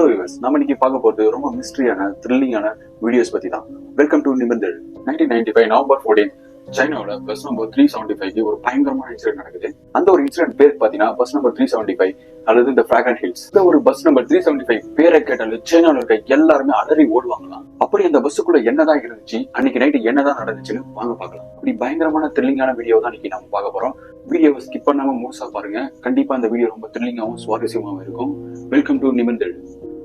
Hello viewers நம்ம இன்னைக்கு பார்க்க போறது ரொம்ப மிஸ்ட்ரியான த்ரில்லிங்கான வீடியோஸ் பத்தி தான் welcome to நிபந்தல் nineteen ninety five November fourteen சைனாவில் bus number three seventy five ஒரு பயங்கரமான இன்சிடென்ட் நடக்குது. அந்த ஒரு இன்சிடென்ட் பேர் பாத்தீங்கன்னா bus number three seventy five அல்லது இந்த ஃபிராகன் ஹில்ஸ் இந்த ஒரு bus number three seventy five பேரை கேட்டாலும் சைனாவில் இருக்க எல்லாருமே அலறி ஓடுவாங்களாம். அப்படி அந்த பஸ்ஸுக்குள்ள என்னதான் இருந்துச்சு அன்னைக்கு நைட்டு என்னதான் நடந்துச்சுன்னு வாங்க பார்க்கலாம். அப்படி பயங்கரமான த்ரில்லிங்கான வீடியோ தான் இன்னைக்கு நம்ம பார்க்க போறோம். வீடியோவை ஸ்கிப் பண்ணாம முழுசா பாருங்க. கண்டிப்பா இந்த வீடியோ ரொம்ப த்ரில்லிங்காகவும் சுவாரஸ்யமாகவும் இருக்கும். வெல்கம் டு நிமிர்ந்தல்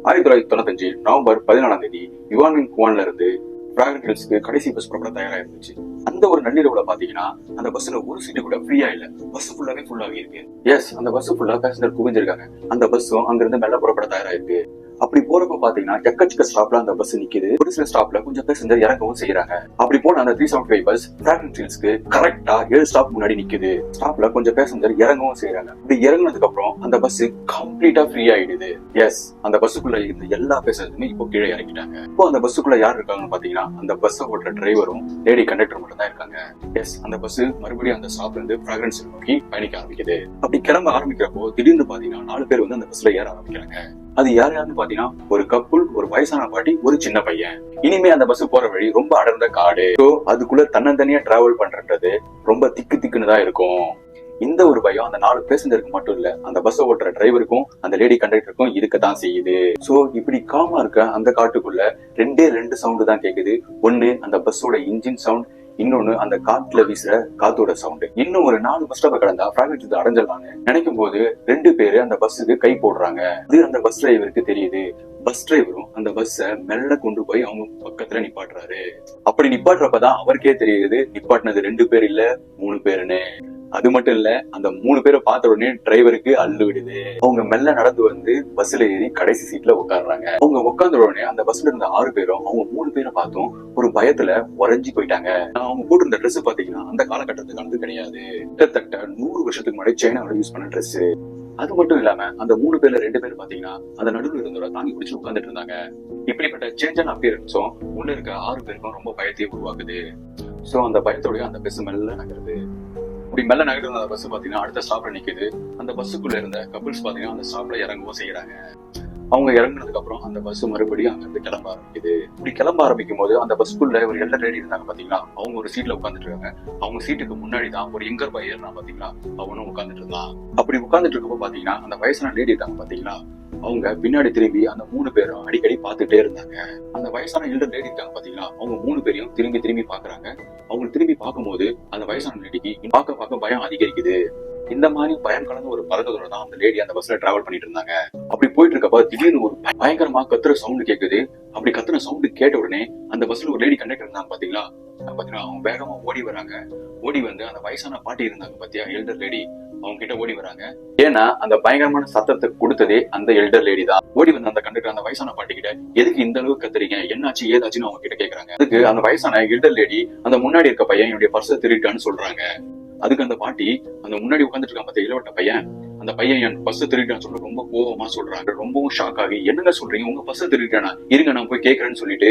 ஆயிரத்தி தொள்ளாயிரத்தி தொண்ணூத்தஞ்சு நவம்பர் பதினாலாம் தேதி யுவான்மின் குவான்ல இருந்து பிராகன் ஹில்ஸ்க்கு கடைசி பஸ் புறப்பட தயாரா இருந்துச்சு அந்த ஒரு நள்ளிரவுல பாத்தீங்கன்னா அந்த பஸ்ல ஒரு சீட்டு கூட ஃப்ரீயா இல்ல. பஸ் ஃபுல்லாவே ஃபுல்லாவே இருக்கு. எஸ் அந்த பஸ் ஃபுல்லா பேசஞ்சர் குவிஞ்சிருக்காங்க. அந்த பஸ்ஸும் அங்கிருந்து மெல்ல புறப்பட தயாரா இருக்கு அப்படி போறப்ப பாத்தீங்கன்னா எக்கச்சக்க ஸ்டாப்ல அந்த பஸ் நிக்குது. ஒரு சில ஸ்டாப்ல கொஞ்சம் பேசஞ்சர் இறங்கவும் செய்யறாங்க. அப்படி போன அந்த three seventy five bus Fragrant ஹில்ஸ்க்கு கரெக்டா ஏழு ஸ்டாப் முன்னாடி நிக்குது. ஸ்டாப்ல கொஞ்சம் பேசஞ்சர் இறங்கவும் செய்யறாங்க. இப்படி இறங்குனதுக்கு அப்புறம் அந்த பஸ் கம்ப்ளீட்டா ஃப்ரீ ஆயிடுது. எஸ் அந்த பஸ்ஸுக்குள்ள இருந்த எல்லா பேசஞ்சருமே இப்போ கீழே இறங்கிட்டாங்க. இப்போ அந்த பஸ்ஸுக்குள்ள யார் இருக்காங்கன்னு பாத்தீங்கன்னா அந்த பஸ் ஓட்டுற டிரைவரும் லேடி கண்டக்டர் மட்டும் தான் இருக்காங்க. எஸ் அந்த பஸ் மறுபடியும் அந்த ஸ்டாப்ல இருந்து பிராக்ரன்ஸ் நோக்கி பயணிக்க ஆரம்பிக்குது. அப்படி கிளம்ப ஆரம்பிக்கிறப்போ திடீர்னு பாத்தீங்கன்னா நாலு பேர் வந்து அந்த பஸ்ல ஏற ஆரம்பிக்கிறாங்க. அது யார் யாருன்னு பாத்தீங்கன்னா ஒரு கப்புள் ஒரு வயசான பாட்டி ஒரு சின்ன பையன். இனிமே அந்த பஸ் போற வழி ரொம்ப அடர்ந்த காடு. So, அதுக்குள்ள தன்னந்தனியா டிராவல் பண்றது ரொம்ப திக்கு திக்குன்னு தான் இருக்கும். இந்த ஒரு பயம் அந்த நாலு பேசஞ்சருக்கு மட்டும் இல்ல அந்த பஸ் ஓட்டுற டிரைவருக்கும் அந்த லேடி கண்டக்டருக்கும் இருக்கத்தான் செய்யுது. சோ இப்படி காமா இருக்க அந்த காட்டுக்குள்ள ரெண்டே ரெண்டு சவுண்டு தான் கேக்குது. ஒண்ணு அந்த பஸ்ஸோட இன்ஜின் சவுண்ட் இன்னொன்னு அந்த காட்டுல வீசுற காத்தோட சவுண்ட் இன்னும் ஒரு நாலு பஸ் ஸ்டாப்பை கடந்தா பிராக்டிஸ் அடைஞ்சிடலாங்க நினைக்கும் போது ரெண்டு பேரு அந்த பஸ்ஸுக்கு கை போடுறாங்க. அது அந்த பஸ் டிரைவருக்கு தெரியுது. பஸ் டிரைவரும் அந்த பஸ்ஸ மெல்ல கொண்டு போய் அவங்க பக்கத்துல நிப்பாட்டுறாரு. அப்படி நிப்பாட்டுறப்பதான் அவருக்கே தெரியுது நிப்பாட்டினது ரெண்டு பேர் இல்ல மூணு பேருன்னு. அது மட்டும் இல்ல அந்த மூணு பேரை பார்த்த உடனே டிரைவருக்கு அள்ளு விடுது. அவங்க மெல்ல நடந்து வந்து பஸ்ல ஏறி கடைசி சீட்ல உட்காடுறாங்க அவங்க உட்கார்ந்த உடனே அந்த பஸ்ல இருந்த ஆறு பேரும் அவங்க மூணு பேரை பார்த்தும் ஒரு பயத்துல உறைஞ்சி போயிட்டாங்க. அவங்க போட்டிருந்த ட்ரெஸ் பாத்தீங்கன்னா அந்த காலகட்டத்துக்கு வந்து கிடையாது. கிட்டத்தட்ட நூறு வருஷத்துக்கு முன்னாடி சைனாவோட யூஸ் பண்ண ட்ரெஸ் அது மட்டும் இல்லாம அந்த மூணு பேர்ல ரெண்டு பேர் பாத்தீங்கன்னா அந்த நடுவில் இருந்தவரை தாங்கி பிடிச்சு உட்கார்ந்துட்டு இருந்தாங்க. இப்படிப்பட்ட சேஞ்ச் அண்ட் அப்பியரன்ஸும் உள்ள இருக்க ஆறு பேருக்கும் ரொம்ப பயத்தையே உருவாக்குது. சோ அந்த பயத்தோடய அந்த பஸ் மெல்ல நகருது. இப்படி மெல்ல நகர்ந்த அந்த பஸ் பாத்தீங்கன்னா அடுத்த ஸ்டாப்ல நிக்குது. அந்த பஸ்ஸுக்குள்ள இருந்த கப்பிள்ஸ் பாத்தீங்கன்னா அந்த ஸ்டாப்ல இறங்கவும் செய்யறாங்க. அவங்க இறங்குனதுக்கு அப்புறம் அந்த பஸ் மறுபடியும் அங்க இருந்து கிளம்ப ஆரம்பிக்குது. இப்படி கிளம்ப ஆரம்பிக்கும் போது அந்த பஸ்க்குள்ள ஒரு எல்லா லேடி இருந்தாங்க பாத்தீங்களா? அவங்க ஒரு சீட்ல உட்காந்துட்டு இருக்காங்க. அவங்க சீட்டுக்கு முன்னாடி தான் ஒரு எங்கர் பை ஏறினா பாத்தீங்களா? அவனும் உட்காந்துட்டு இருந்தான். அப்படி உட்காந்துட்டு இருக்கப்போ பாத்தீங்கன்னா அந்த வயசான லேடி இருக்காங்க பாத்தீங்களா? அவங்க பின்னாடி திரும்பி அந்த மூணு பேரும் அடிக்கடி பார்த்துட்டே இருந்தாங்க. அந்த வயசான எல்டர் லேடி இருக்காங்க பாத்தீங்களா? அவங்க மூணு பேரையும் திரும்பி திரும்பி பாக்குறாங்க அவங்க திரும்பி பார்க்கும்போது அந்த வயசான லேடிக்கு பார்க்க பார்க்க பயம் அதிகரிக்குது. இந்த மாதிரி பயம் கலந்த ஒரு பறந்ததோட தான் அந்த லேடி அந்த பஸ்ல டிராவல் பண்ணிட்டு இருந்தாங்க. அப்படி போயிட்டு இருக்கப்ப திடீர்னு ஒரு பயங்கரமா கத்துற சவுண்ட் கேக்குது. அப்படி கத்துற சவுண்ட் கேட்ட உடனே அந்த பஸ்ல ஒரு லேடி கண்டக்டர் இருந்தாங்க பாத்தீங்களா? பார்த்தீங்கன்னா அவங்க வேகமா ஓடி வராங்க. ஓடி வந்து அந்த வயசான பாட்டி இருந்தாங்க பாத்தியா எல்டர் லேடி அவங்க கிட்ட ஓடி வராங்க. ஏன்னா அந்த பயங்கரமான சத்தத்தை கொடுத்ததே அந்த எல்டர் லேடி தான். ஓடி வந்து அந்த கண்டக்டர் அந்த வயசான பாட்டி கிட்ட எதுக்கு இந்த அளவுக்கு கத்துறீங்க? என்னாச்சு? ஏதாச்சுன்னு அவங்க கிட்ட கேக்குறாங்க. அதுக்கு அந்த வயசான எல்டர் லேடி அந்த முன்னாடி இருக்க பையன் என்னுடைய பர்ஸை திருட்டான்னு சொல்றாங்க. அதுக்கு அந்த பாட்டி அந்த முன்னாடி உட்காந்துட்டு இருக்க பார்த்த இளவட்ட பையன் அந்த பையன் என் பஸ் திருட்டான்னு சொல்ற ரொம்ப கோவமா சொல்றாங்க ரொம்பவும் ஷாக் ஆகி என்னங்க சொல்றீங்க? உங்க பஸ் திருட்டானா இருங்க நான் போய் கேக்குறேன்னு சொல்லிட்டு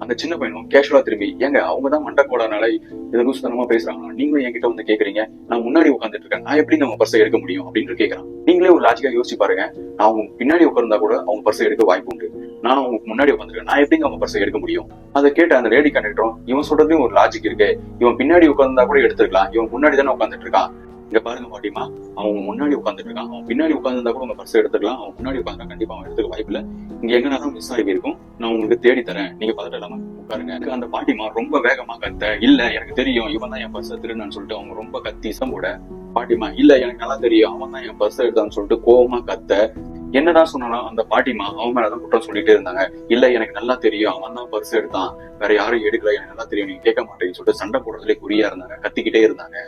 அந்த சின்ன பையனும் கேஷுவலா திரும்பி ஏங்க அவங்க தான் மண்டக்கோடானால இதை லூசுத்தனமா பேசுறாங்க நீங்களும் என்கிட்ட வந்து கேக்குறீங்க. நான் முன்னாடி உட்காந்துட்டு இருக்கேன். நான் எப்படி நம்ம பர்ஸை எடுக்க முடியும்? அப்படின்னு கேக்குறான். நீங்களே ஒரு லாஜிக்கா யோசிச்சு பாருங்க. நான் அவங்க பின்னாடி உட்கார்ந்தா கூட அவங்க பர்ஸை எடுக்க வாய்ப்பு உண்டு. நான் அவங்க முன்னாடி உட்காந்துருக்கேன் நான் எப்படிங்க அவங்க பர்ஸை எடுக்க முடியும்? அதை கேட்ட அந்த லேடி கண்டக்டரும் இவன் சொல்றதுலயும் ஒரு லாஜிக் இருக்கு. இவன் பின்னாடி உட்கார்ந்தா கூட எடுத்துக்கலாம் இவன் முன்னாடி தானே உட்காந்துட்டு இருக்கான். இங்க பாருங்க பாட்டிமா அவன் முன்னாடி உட்காந்துட்டு இருக்கான் அவன் பின்னாடி உட்காந்துருந்தா கூட உங்க பர்ஸ் எடுத்துக்கலாம். அவன் முன்னாடி உட்காந்தா கண்டிப்பா அவன் எடுத்துக்க வாய்ப்பு இல்லை. இங்க எங்க மிஸ் ஆகி இருக்கும் நான் உங்களுக்கு தேடி தரேன். நீங்க பார்த்துட்டு இல்லாம உட்காருங்க. எனக்கு அந்த பாட்டிமா ரொம்ப வேகமா கத்த. இல்ல எனக்கு தெரியும் இவன் தான் என் பர்ஸ் திருடுன்னு சொல்லிட்டு அவங்க ரொம்ப கத்தி சம்போட. பாட்டிமா இல்ல எனக்கு நல்லா தெரியும். அவன் தான் என் பர்ஸ் எடுத்தான்னு சொல்லிட்டு கோவமா கத்த. என்னதான் சொன்னாலும் அந்த பாட்டிமா அவன் மேலதான் குற்றம் சொல்லிட்டே இருந்தாங்க. இல்ல எனக்கு நல்லா தெரியும். அவன் தான் பர்ஸ் எடுத்தான். வேற யாரும் எடுக்கல. எனக்கு நல்லா தெரியும். நீங்க கேட்க மாட்டேன்னு சொல்லிட்டு சண்டை போடுறதுலேயே குறியா இருந்தாங்க. கத்திக்கிட்டே இருந்தாங்க.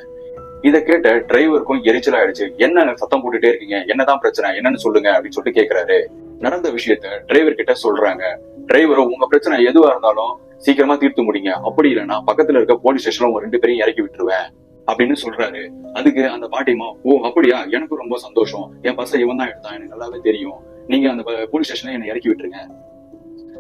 இத கேட்ட டிரைவருக்கும் எரிச்சல் ஆயிடுச்சு. என்ன சத்தம் போட்டுட்டே இருக்கீங்க? என்னதான் பிரச்சனை? என்னன்னு சொல்லுங்க அப்படின்னு சொல்லிட்டு கேக்குறாரு. நடந்த விஷயத்த டிரைவர் கிட்ட சொல்றாங்க. டிரைவரும் உங்க பிரச்சனை எதுவா இருந்தாலும் சீக்கிரமா தீர்த்து முடிங்க. அப்படி இல்லைன்னா பக்கத்துல இருக்க போலீஸ் ஸ்டேஷன்ல உங்க ரெண்டு பேரையும் இறக்கி விட்டுருவேன் அப்படின்னு சொல்றாரு. அதுக்கு அந்த பாட்டிமா ஓ அப்படியா? எனக்கு ரொம்ப சந்தோஷம். என் பச இவன் தான் எடுத்தான். எனக்கு நல்லாவே தெரியும். நீங்க அந்த போலீஸ் ஸ்டேஷன்ல என்னை இறக்கி விட்டுருங்க.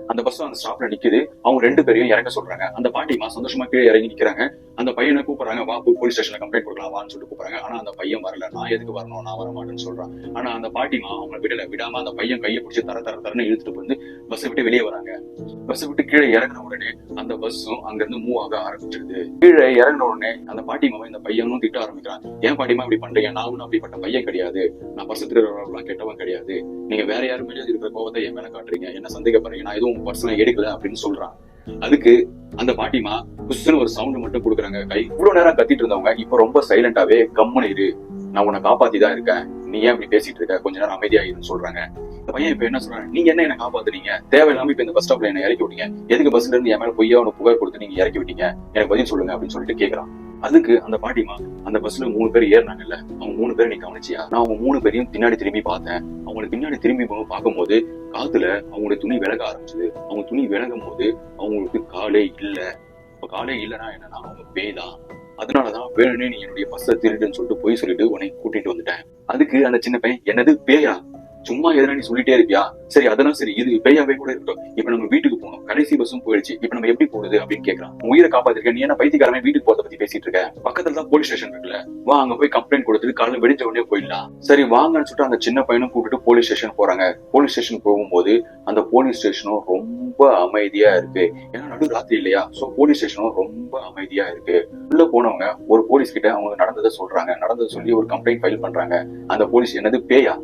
அந்த பஸ் அந்த ஸ்டாப்ல நிக்குது. அவங்க ரெண்டு பேரையும் இறங்க சொல்றாங்க. அந்த பாட்டிமா சந்தோஷமா கீழே இறங்கி நிக்கிறாங்க. அந்த பையனை கூப்பிடுறாங்க வா போலீஸ் ஸ்டேஷன்ல கம்ப்ளைண்ட் கொடுக்கலாம் வான்னு சொல்லிட்டு கூப்பிடுறாங்க. ஆனா அந்த பையன் வரல. நான் எதுக்கு வரணும்? நான் வர மாட்டேன்னு சொல்றான். ஆனா அந்த பாட்டிமா அவங்க விடல. விடாம அந்த பையன் கையை பிடிச்சி தர தர தரன்னு இழுத்துட்டு வந்து பஸ்ஸை விட்டு வெளியே வராங்க. பஸ்ஸை விட்டு கீழே இறங்கின உடனே அந்த பஸ்ஸும் அங்க இருந்து மூவ் ஆக ஆரம்பிச்சிருது. கீழே இறங்கின உடனே அந்த பாட்டிமாவை இந்த பையனும் திட்ட ஆரம்பிக்கிறான். ஏன் பாட்டிமா இப்படி பண்றீங்க? நான் அப்படிப்பட்ட பையன் கிடையாது. நான் பஸ் திருடுறவங்களாம் கெட்டவன் கிடையாது. நீங்க வேற யாரும் மேலே இருக்கிற கோபத்தை என் மேல காட்டுறீங்க. என்ன சந்தேகப்படுறீங்க? நான் எதுவும் பர்சனல் எடுக்கல அப்படின்னு சொல்றான். அதுக்கு அந்த பாட்டிமா புஷ்னு ஒரு சவுண்ட் மட்டும் கொடுக்குறாங்க. கை இவ்வளவு நேரம் கத்திட்டு இருந்தவங்க இப்ப ரொம்ப சைலண்டாவே கம்முனு இரு. நான் உன்னை காப்பாத்தி தான் இருக்கேன். நீ ஏன் இப்படி பேசிட்டு இருக்க? கொஞ்ச நேரம் அமைதியாயிருன்னு சொல்றாங்க. பையன் இப்ப என்ன சொல்றாங்க நீங்க என்ன என்ன காப்பாத்துறீங்க? தேவையில்லாம இப்ப இந்த பஸ் ஸ்டாப்ல என்ன இறக்கி விட்டீங்க. எதுக்கு பஸ்ல இருந்து என் மேல பொய்யா உனக்கு புகார் கொடுத்து நீங்க இறக்கி விட்டீங்க? எனக்கு பதில் சொல்லுங்க அப்படின்னு சொல்லிட்டு கேக்குறான். அதுக்கு அந்த பாட்டிமா அந்த பஸ்ல மூணு பேர் ஏறினாங்கல்ல அவங்க மூணு பேர் நீ கவனிச்சியா? நான் அவங்க மூணு பேரையும் பின்னாடி திரும்பி பார்த்தேன். அவங்களை பின்னாடி திரும்பி போக பார்க்கும்போது காத்துல அவங்களுடைய துணி விலக ஆரம்பிச்சது. அவங்க துணி விலகும் போது அவங்களுக்கு காலே இல்ல. இப்ப காலே இல்லைன்னா என்னன்னா அவங்க பேய்தான் அதனாலதான் வேணும்னு நீ என்னுடைய பஸ்ஸை திருடுன்னு சொல்லிட்டு போய் சொல்லிட்டு உன்னை கூட்டிட்டு வந்துட்டேன். அதுக்கு அந்த சின்ன பையன் என்னது பேயா? சும்மா எதனா நீ சொல்லிட்டே இருப்பியா? சரி அதெல்லாம் சரி. இது பேயாவே கூட இருக்கட்டும். இப்ப நம்ம வீட்டுக்கு போனோம் கடைசி பஸ்ஸும் போயிடுச்சு. இப்ப நம்ம எப்படி போறது அப்படின்னு கேக்குறான். உயிரை காப்பாத்திருக்க நீ என்ன பைத்தியக்காரமே வீட்டுக்கு போறத பத்தி பேசிட்டு இருக்க? பக்கத்துல தான் போலீஸ் ஸ்டேஷன் இருக்குல்ல. வா அங்க போய் கம்ப்ளைண்ட் கொடுத்துட்டு காலையில வெடிஞ்ச உடனே போயிடலாம். சரி வாங்கன்னு சொல்லிட்டு அந்த சின்ன பையனும் கூப்பிட்டு போலீஸ் ஸ்டேஷன் போறாங்க. போலீஸ் ஸ்டேஷன் போகும்போது அந்த போலீஸ் ஸ்டேஷனும் ரொம்ப அமைதியா இருக்கு. ஏன்னா நடு ராத்திரி இல்லையா? சோ போலீஸ் ஸ்டேஷனும் ரொம்ப அமைதியா இருக்கு. உள்ள போனவங்க ஒரு போலீஸ் கிட்ட அவங்க நடந்ததை சொல்றாங்க. நடந்ததை சொல்லி ஒரு கம்ப்ளைண்ட் ஃபைல் பண்றாங்க. அந்த போலீஸ் என்னது பேயா?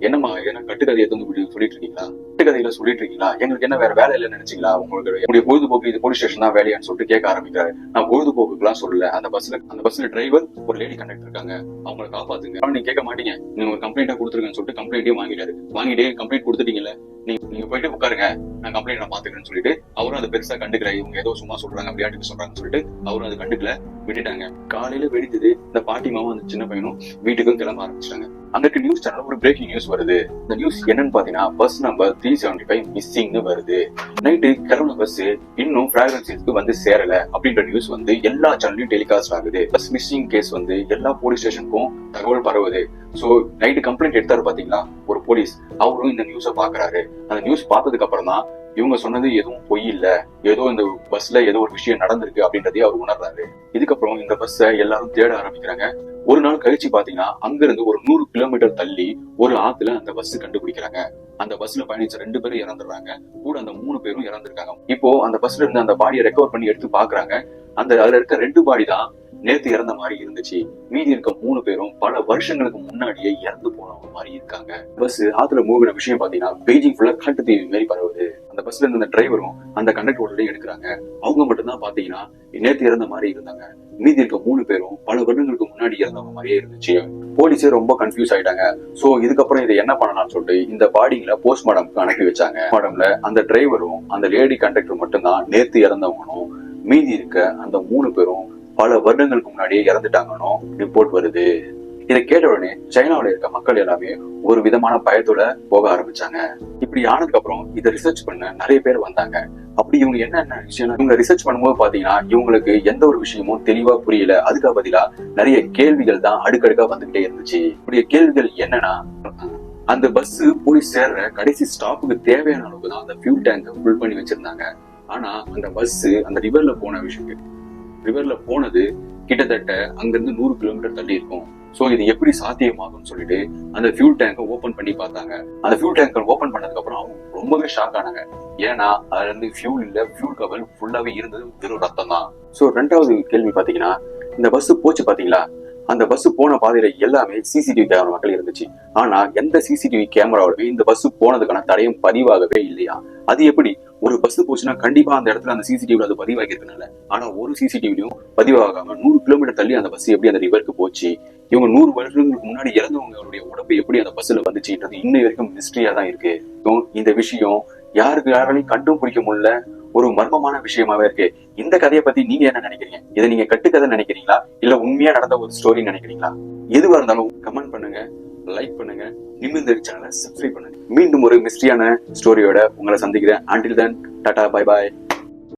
என்னம்மா என்ன கட்டுக்கதையை எதுவும் இப்படி சொல்லிட்டு இருக்கீங்களா? கட்டுக்கதையில சொல்லிட்டு இருக்கீங்களா எங்களுக்கு என்ன வேற வேலை இல்லைன்னு நினைச்சீங்களா? உங்களுக்கு என்னுடைய பொழுதுபோக்கு இது போலீஸ் ஸ்டேஷன் தான் வேலையான்னு சொல்லிட்டு கேட்க ஆரம்பிக்கிறாரு. நான் பொழுதுபோக்குலாம் சொல்லல. அந்த பஸ்ல அந்த பஸ்ல டிரைவர் ஒரு லேடி கண்டக்டர் இருக்காங்க. அவங்களை காப்பாத்துங்க. ஆனா நீங்க கேட்க மாட்டீங்க. நீங்க ஒரு கம்ப்ளைண்டா கொடுத்துருங்கன்னு சொல்லிட்டு கம்ப்ளைண்ட்டே வாங்கிட்டாரு. வாங்கிட்டே கம்ப்ளைண்ட் கொடுத்துட்டீங்கல்ல. நீங்க நீங்க போயிட்டு உட்காருங்க. நான் கம்ப்ளைண்ட் நான் பாத்துக்கிறேன்னு சொல்லிட்டு அவரும் அதை பெருசா கண்டுக்கல. இவங்க ஏதோ சும்மா சொல்றாங்க விளையாட்டுக்கு சொல்றாங்கன்னு சொல்லிட்டு அவரும் அதை கண்டுக்கல. விட்டுட்டாங்க. காலையில வெடித்தது இந்த பாட்டி மாவும் அந்த சின்ன பையனும் வீட்டுக்கும் கிளம்ப ஆரம்பிச்சிட்டாங்க. அங்க நியூஸ் சேனல் ஒரு பிரேக்கிங் நியூஸ் வருது. இந்த நியூஸ் என்னன்னு பாத்தீங்கன்னா bus number three seventy five மிஸ்ஸிங்னு வருது. நைட்டு கிளம்புன பஸ் இன்னும் பிராக்ரன்சிக்கு வந்து சேரல அப்படின்ற நியூஸ் வந்து எல்லா சேனலையும் டெலிகாஸ்ட் ஆகுது. பஸ் மிஸ்ஸிங் கேஸ் வந்து எல்லா போலீஸ் ஸ்டேஷனுக்கும் தகவல் பரவுது. சோ நைட்டு கம்ப்ளைண்ட் எடுத்தாரு பாத்தீங்களா? ஒரு போலீஸ் அவரும் இந்த நியூஸ பாக்குறாரு. அந்த நியூஸ் பார்த்ததுக்கு அப்புறம் தான் இவங்க சொன்னது எதுவும் பொய் இல்ல. ஏதோ இந்த பஸ்ல ஏதோ ஒரு விஷயம் நடந்திருக்கு அப்படின்றதையும் அவர் உணர்றாரு. இதுக்கப்புறம் இந்த பஸ்ஸை எல்லாரும் தேட ஆரம்பிக்கிறாங்க. ஒரு நாள் கழிச்சு பாத்தீங்கன்னா அங்கிருந்து ஒரு நூறு கிலோமீட்டர் தள்ளி ஒரு ஆத்துல அந்த பஸ் கண்டுபிடிக்கிறாங்க. அந்த பஸ்ல பயணிச்ச ரெண்டு பேரும் இறந்துடுறாங்க. கூட அந்த மூணு பேரும் இறந்திருக்காங்க. இப்போ அந்த பஸ்ல இருந்து அந்த பாடியை ரெக்கவர் பண்ணி எடுத்து பாக்குறாங்க அந்த அதுல இருக்க ரெண்டு பாடி தான் நேத்து இறந்த மாதிரி இருந்துச்சு. மீதி இருக்க மூணு பேரும் பல வருஷங்களுக்கு முன்னாடியே இறந்து போனவங்க மாதிரி இருக்காங்க. பஸ் ஆத்துல மூவின விஷயம் பாத்தீங்கன்னா பெய்ஜிங் ஃபுல்லா காட்டு தீவி மாதிரி பரவுது. அந்த பஸ்ல இருந்த அந்த டிரைவரும் அந்த கண்டக்டரோட எடுக்கிறாங்க. அவங்க மட்டும்தான் பாத்தீங்கன்னா நேத்து இறந்த மாதிரி இருந்தாங்க. மீதி இருக்க மூணு பேரும் பல வருடங்களுக்கு முன்னாடி இறந்தவங்க மாதிரியே இருந்துச்சு. போலீஸே ரொம்ப கன்ஃபியூஸ் ஆயிட்டாங்க. சோ இதுக்கப்புறம் இதை என்ன பண்ணலாம்னு சொல்லிட்டு இந்த பாடிங்களை போஸ்ட்மார்டம்க்கு அனுப்பி வச்சாங்க. போஸ்ட்மார்டம்ல அந்த டிரைவரும் அந்த லேடி கண்டக்டர் மட்டும்தான் நேத்து இறந்தவங்களும் மீதி இருக்க அந்த மூணு பேரும் பல வருடங்களுக்கு முன்னாடியே இறந்துட்டாங்கன்னு ரிப்போர்ட் வருது. இதை கேட்ட உடனே சைனாவுல இருக்க மக்கள் எல்லாமே ஒரு விதமான பயத்தோட போக ஆரம்பிச்சாங்க. இப்படி ஆனதுக்கு அப்புறம் இதை ரிசர்ச் பண்ண நிறைய பேர் வந்தாங்க. அப்படி இவங்க என்னென்ன விஷயம் இவங்க ரிசர்ச் பண்ணும்போது பாத்தீங்கன்னா இவங்களுக்கு எந்த ஒரு விஷயமும் தெளிவா புரியல. அதுக்கு பதிலா நிறைய கேள்விகள் தான் அடுக்கடுக்கா வந்துகிட்டே இருந்துச்சு. இப்படி கேள்விகள் என்னன்னா அந்த பஸ் போய் சேர்ற கடைசி ஸ்டாப்புக்கு தேவையான அளவுக்கு தான் அந்த ஃபியூல் டேங்க ஃபுல் பண்ணி வச்சிருந்தாங்க. ஆனா அந்த பஸ் அந்த ரிவர்ல போன விஷயம் ரிவர்ல போனது கிட்டத்தட்ட அங்கிருந்து நூறு கிலோமீட்டர் தள்ளி இருக்கும். சோ இது எப்படி சாத்தியமாகும்னு சொல்லிட்டு அந்த ஃபியூல் டேங்கை ஓபன் பண்ணி பார்த்தாங்க. அந்த ஃபியூல் டேங்கர் ஓபன் பண்ணதுக்கு அப்புறம் அவங்க ரொம்பவே ஷாக் ஆனாங்க. ஏன்னா அதுல இருந்து ஃபியூல் இல்ல ஃபியூல் கவல் ஃபுல்லாவே இருந்தது வெறும் ரத்தம் தான். சோ ரெண்டாவது கேள்வி பாத்தீங்கன்னா இந்த பஸ் போச்சு பாத்தீங்களா அந்த பஸ் போன பாதையில எல்லாமே சிசிடிவி கேமரா மக்கள் இருந்துச்சு. ஆனா எந்த சிசிடிவி கேமராவோடவே இந்த பஸ் போனதுக்கான தடையும் பதிவாகவே இல்லையா? அது எப்படி? ஒரு பஸ் போச்சுன்னா கண்டிப்பா அந்த இடத்துல அந்த சிசிடிவில அது பதிவாகிருக்கனால ஆனா ஒரு சிசிடிவிலையும் பதிவாகாம நூறு கிலோமீட்டர் தள்ளி அந்த பஸ் எப்படி அந்த ரிவருக்கு போச்சு? இவங்க நூறு வருடங்களுக்கு முன்னாடி இறந்தவங்களுடைய உடம்பு எப்படி அந்த பஸ்ல வந்துச்சுன்றது இன்னை வரைக்கும் மிஸ்ட்ரியா தான் இருக்கு. இந்த விஷயம் யாருக்கு யாராலையும் கண்டும் பிடிக்க முடியல. ஒரு மர்மமான விஷயமாவே இருக்கு. இந்த கதையை பத்தி நீங்க என்ன நினைக்கிறீங்க? இதை நீங்க கட்டுக்கதை நினைக்கிறீங்களா? இல்ல உண்மையா நடந்த ஒரு ஸ்டோரி நினைக்கிறீங்களா? எதுவா இருந்தாலும் கமெண்ட் பண்ணுங்க லைக் பண்ணுங்க நிமிர்ந்த சேனலை சப்ஸ்கிரைப் பண்ணுங்க. மீண்டும் ஒரு மிஸ்ட்ரியான ஸ்டோரியோட உங்களை சந்திக்கிறேன். ஆண்டில் தன் டாடா பை பாய்